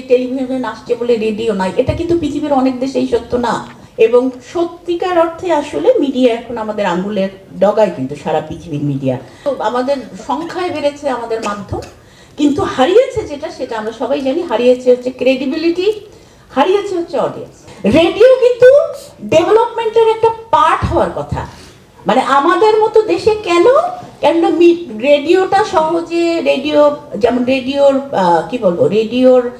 Television আসছে বলে radio নাই। এটা কিন্তু পৃথিবীর অনেক দেশেই সত্য না। এবং সত্যিকার অর্থে আসলে মিডিয়া এখন আমাদের আঙ্গুলের ডগায় কিন্তু সারা পৃথিবীর মিডিয়া। আমাদের সংখ্যায় বেড়েছে আমাদের মাধ্যম। কিন্তু হারিয়েছে যেটা, সেটা আমরা সবাই জানি, হারিয়েছে হচ্ছে ক্রেডিবিলিটি হারিয়েছে হচ্ছে অডিয়েন্স রেডিও কিন্তু ডেভেলপমেন্টের একটা পার্ট হওয়ার কথা। মানে আমাদের মতো দেশে কেন? কেন রেডিওটা সহজে, রেডিও, যেমন রেডিওর কি বলব, রেডিওর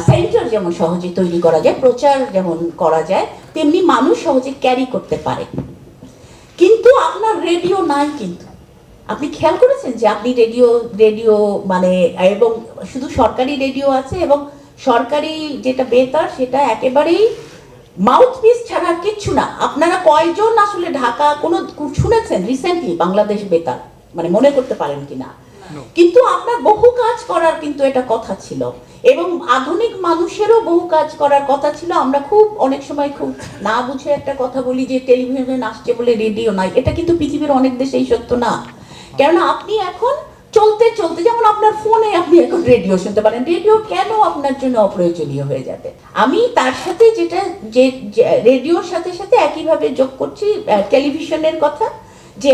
সেন্টার যেমন সহজে তৈরি করা যায় প্রচার যেমন করা যায় তেমনি মানুষ সহজে ক্যারি করতে পারে। কিন্তু আপনার রেডিও নাই কিন্তু। আপনি খেয়াল করেছেন যে আপনি রেডিও রেডিও মানে এবং শুধু সরকারি রেডিও আছে এবং সরকারি যেটা বেতার সেটা একেবারেই মাউথ পিস ছাড়া আর কিচ্ছু না। আপনারা কয়জন আসলে ঢাকা কোনো শুনেছেন রিসেন্টলি বাংলাদেশ বেতার? মানে মনে করতে পারেন কিনা? কিন্তু আপনার বহু কাজ করার কিন্তু এটা কথা ছিল। এবং আধুনিক মানুষেরও বহু কাজ করার কথা ছিল। আমরা খুব, অনেক সময় খুব না বুঝে একটা কথা বলি যে টেলিভিশন আসছে বলে রেডিও নাই। এটা কিন্তু পৃথিবীর অনেক দেশেই সত্য না। কেননা আপনি এখন চলতে চলতে, যেমন আপনার ফোনে আপনি এখন রেডিও শুনতে পারেন। রেডিও কেন আপনার জন্য অপ্রয়োজনীয় হয়ে যাবে? আমি তার সাথে যেটা, যে রেডিওর সাথে সাথে একইভাবে যোগ করছি টেলিভিশনের কথা। যে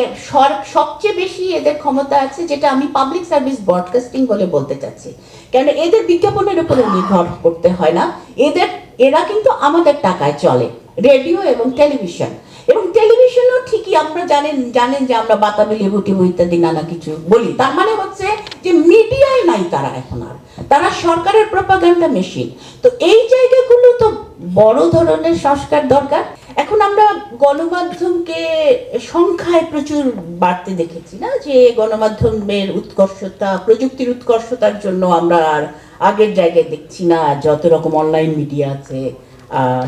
সবচেয়ে বেশি এদের ক্ষমতা আছে যেটা আমি পাবলিক সার্ভিস ব্রডকাস্টিং বলে বলতে চাচ্ছি। কেন এদের বিজ্ঞাপনের উপরে নির্ভর করতে হয় না। এদের, এরা কিন্তু আমাদের টাকায় চলে রেডিও এবং টেলিভিশন এবং টেলিভিশনও ঠিকই আপনারা জানেন জানেন যে আমরা বাতাবি, লেবু, টেবু ইত্যাদি নানা কিছু বলি। তার মানে হচ্ছে যে মিডিয়ায় নাই তারা এখন আর। তারা সরকারের প্রপাগান্ডা মেশিন তো এই জায়গাগুলো তো বড় ধরনের সংস্কার দরকার। এখন আমরা গণমাধ্যমকে সংখ্যায় প্রচুর বাড়তে দেখেছি না? যে গণমাধ্যমের উৎকর্ষতা, প্রযুক্তির উৎকর্ষতার জন্য আমরা আর আগের জায়গায় দেখছি না। যত রকম অনলাইন মিডিয়া আছে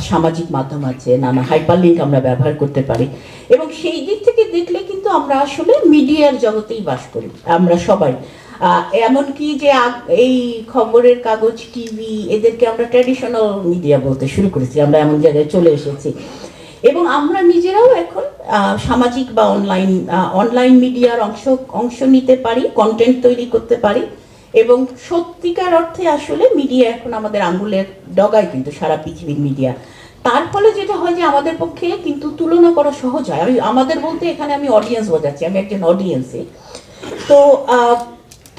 সামাজিক মাধ্যম আছে, নানা হাইপার লিঙ্ক আমরা ব্যবহার করতে পারি। এবং সেই দিক থেকে দেখলে কিন্তু আমরা আসলে মিডিয়ার জগতেই বাস করি। আমরা সবাই। এমনকি যে এই খবরের কাগজ টিভি এদেরকে আমরা ট্র্যাডিশনাল মিডিয়া বলতে শুরু করেছি, আমরা এমন জায়গায় চলে এসেছি। এবং আমরা নিজেরাও এখন সামাজিক বা অনলাইন অনলাইন মিডিয়ার অংশ অংশ নিতে পারি কন্টেন্ট তৈরি করতে পারি। এবং সত্যিকার অর্থে আসলে মিডিয়া এখন আমাদের আঙ্গুলের ডগায় কিন্তু সারা পৃথিবীর মিডিয়া তার ফলে যেটা হয় যে আমাদের পক্ষে কিন্তু তুলনা করা সহজ হয়। আমি আমাদের বলতে এখানে আমি অডিয়েন্স বোঝাচ্ছি, আমি একজন অডিয়েন্সে তো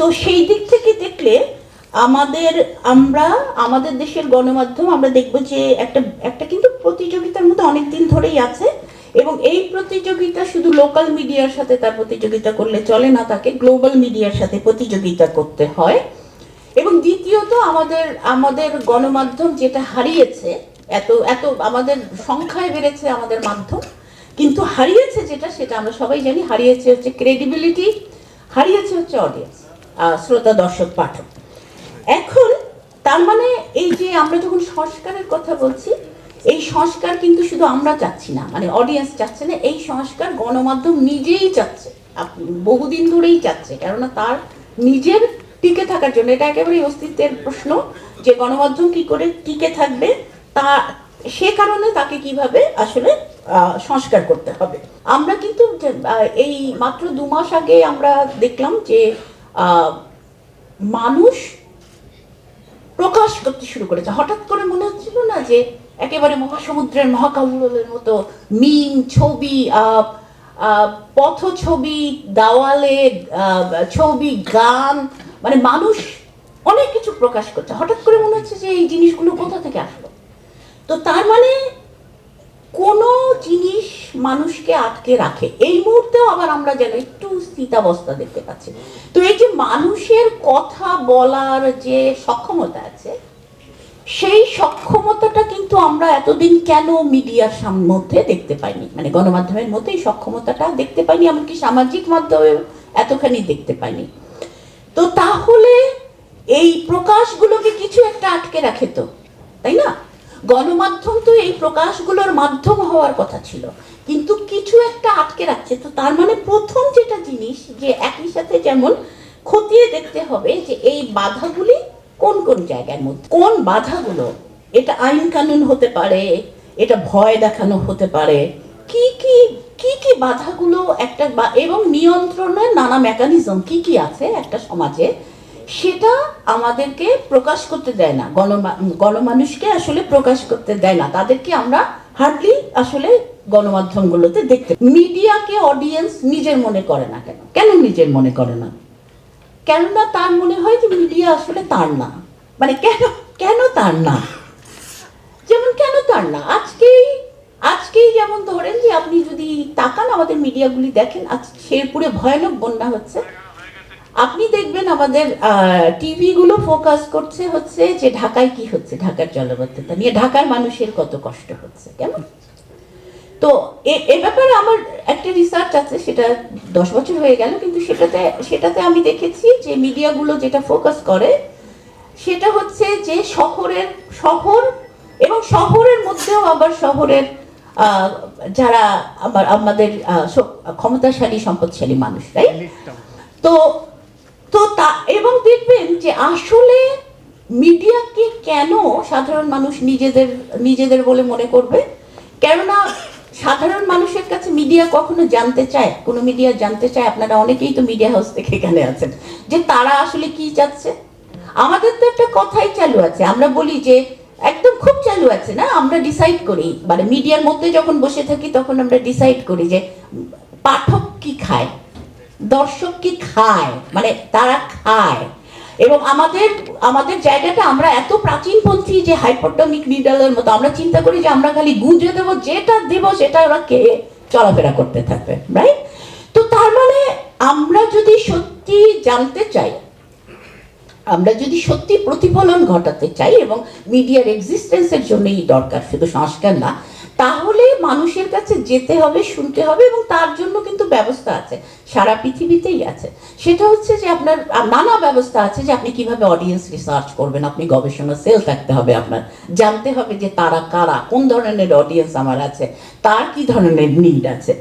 তো সেই দিক থেকে দেখলে আমাদের, আমরা, আমাদের দেশের গণমাধ্যম আমরা দেখব যে একটা একটা কিন্তু প্রতিযোগিতার মধ্যে অনেক দিন ধরেই আছে এবং এই প্রতিযোগিতা শুধু লোকাল মিডিয়ার সাথে তার প্রতিযোগিতা করলে চলে না, তাকে গ্লোবাল মিডিয়ার সাথে প্রতিযোগিতা করতে হয়। এবং দ্বিতীয়ত আমাদের আমাদের গণমাধ্যম যেটা হারিয়েছে, এত এত আমাদের সংখ্যায় বেড়েছে আমাদের মাধ্যম, কিন্তু হারিয়েছে যেটা সেটা আমরা সবাই জানি, হারিয়েছে হচ্ছে ক্রেডিবিলিটি হারিয়েছে হচ্ছে অডিয়েন্স শ্রোতা দর্শক পাঠক। এখন তার মানে এই যে আমরা যখন সংস্কারের কথা বলছি, এই সংস্কার কিন্তু শুধু আমরা চাচ্ছি না মানে অডিয়েন্স চাচ্ছে না, এই সংস্কার গণমাধ্যম নিজেই চাচ্ছে বহুদিন ধরেই চাচ্ছে, কেননা তার নিজের টিকে থাকার জন্য, এটা একেবারেই অস্তিত্বের প্রশ্ন যে গণমাধ্যম কি করে টিকে থাকবে, তা, সে কারণে তাকে কীভাবে আসলে সংস্কার করতে হবে। আমরা কিন্তু এই মাত্র দু মাস আগে আমরা দেখলাম যে মানুষ প্রকাশ করতে শুরু করেছে। হঠাৎ করে মনে হচ্ছিল না যে একেবারে মহাসমুদ্রের, মহাকাব্যের মতো মিম, ছবি পথ ছবি দেওয়ালে ছবি, গান মানে মানুষ অনেক কিছু প্রকাশ করছে। হঠাৎ করে মনে হচ্ছে যে এই জিনিসগুলো কোথা থেকে আসলো? তো তার মানে কোনো জিনিস মানুষকে আটকে রাখে। এই মুহূর্তেও আবার আমরা যেন একটু স্থিতাবস্থা দেখতে পাচ্ছি। তো এই মানুষের কথা বলার যে সক্ষমতা আছে, সেই সক্ষমতাটা কিন্তু আমরা এতদিন কেন মিডিয়ার মধ্যে দেখতে পাইনি? মানে গণমাধ্যমের মধ্যে সক্ষমতাটা দেখতে পাইনি, এমনকি সামাজিক মাধ্যমে এতখানি দেখতে পাইনি। তো তাহলে এই প্রকাশগুলোকে কিছু একটা আটকে রাখে তো, তাই না? গণমাধ্যম তো এই প্রকাশগুলোর মাধ্যম হওয়ার কথা ছিল, কিন্তু কিছু একটা আটকে রাখছে। তো তার মানে প্রথম যেটা জিনিস, যে একই সাথে যেমন খতিয়ে দেখতে হবে যে এই বাধাগুলি কোন কোন জায়গার মধ্যে। কোন বাধাগুলো? এটা আইন কানুন হতে পারে, এটা ভয় দেখানো হতে পারে। কি কি কি কি বাধাগুলো একটা বা- এবং নিয়ন্ত্রণের নানা মেকানিজম কি কি আছে একটা সমাজে, সেটা আমাদেরকে প্রকাশ করতে দেয় না। গণমা- গণমানুষকে আসলে প্রকাশ করতে দেয় না। তাদেরকে আমরা হার্ডলি আসলে গণমাধ্যমগুলোতে দেখতে মিডিয়াকে অডিয়েন্স নিজের মনে করে না কেন? কেন নিজের মনে করে না? কেননা তার মনে হয় যে মিডিয়া আসলে তার না? মানে কেন কেন তার না? যেমন কেন তার না? আজকেই আজকেই যেমন ধরেন যে আপনি যদি তাকান আমাদের মিডিয়াগুলি দেখেন, আজ শেরপুরে ভয়ানক বন্যা হচ্ছে। আপনি দেখবেন আমাদের টিভিগুলো ফোকাস করছে হচ্ছে যে ঢাকায় কি হচ্ছে? ঢাকার জলবদ্ধতা নিয়ে। ঢাকার মানুষের কত কষ্ট হচ্ছে, কেমন? তো এ- ব্যাপারে আমার একটা রিসার্চ আছে সেটা দশ বছর হয়ে গেল কিন্তু সেটাতে সেটাতে আমি দেখেছি যে মিডিয়াগুলো যেটা ফোকাস করে সেটা হচ্ছে যে শহরের শহর এবং শহরের মধ্যেও আবার শহরের যারা আমার আমাদের ক্ষমতাশালী সম্পদশালী মানুষ রাইট তো তো তা এবং দেখবেন যে আসলে মিডিয়াকে কেন সাধারণ মানুষ নিজেদের নিজেদের বলে মনে করবে? কেননা সাধারণ মানুষের কাছে মিডিয়া কখনো জানতে চায়? কোনো মিডিয়া জানতে চায়? আপনারা অনেকেই তো মিডিয়া হাউস থেকে এখানে আছেন। যে তারা আসলে কি চাচ্ছে? আমাদের তো একটা কথাই চালু আছে। আমরা বলি যে একদম খুব চালু আছে না? আমরা ডিসাইড করি। মানে মিডিয়ার মধ্যে যখন বসে থাকি, তখন আমরা ডিসাইড করি যে পাঠক কি খায়? দর্শক কি খায়? মানে তারা খায়। এবং আমাদের আমাদের জায়গাটা আমরা এত প্রাচীনপন্থী যে হাইপোটমিক নিডালের মতো, আমরা চিন্তা করি যে আমরা খালি গুঁজে দেবো, যেটা দেবো সেটা ওরা কে চলাফেরা করতে থাকবে রাইট তো তার মানে আমরা যদি সত্যি জানতে চাই, আমরা যদি সত্যি প্রতিফলন ঘটাতে চাই এবং মিডিয়ার এক্সিস্টেন্সের জন্যই দরকার, শুধু সংস্কার না তাহলে মানুষের কাছে যেতে হবে, শুনতে হবে এবং তার জন্য কিন্তু ব্যবস্থা আছে। সারা পৃথিবীতেই আছে। সেটা হচ্ছে যে আপনার নানা ব্যবস্থা আছে যে আপনি কীভাবে অডিয়েন্স রিসার্চ করবেন, আপনি গবেষণা সেল থাকতে হবে আপনার। জানতে হবে যে তারা কারা, কোন ধরনের অডিয়েন্স আমার আছে, তার কি ধরনের নিড আছে।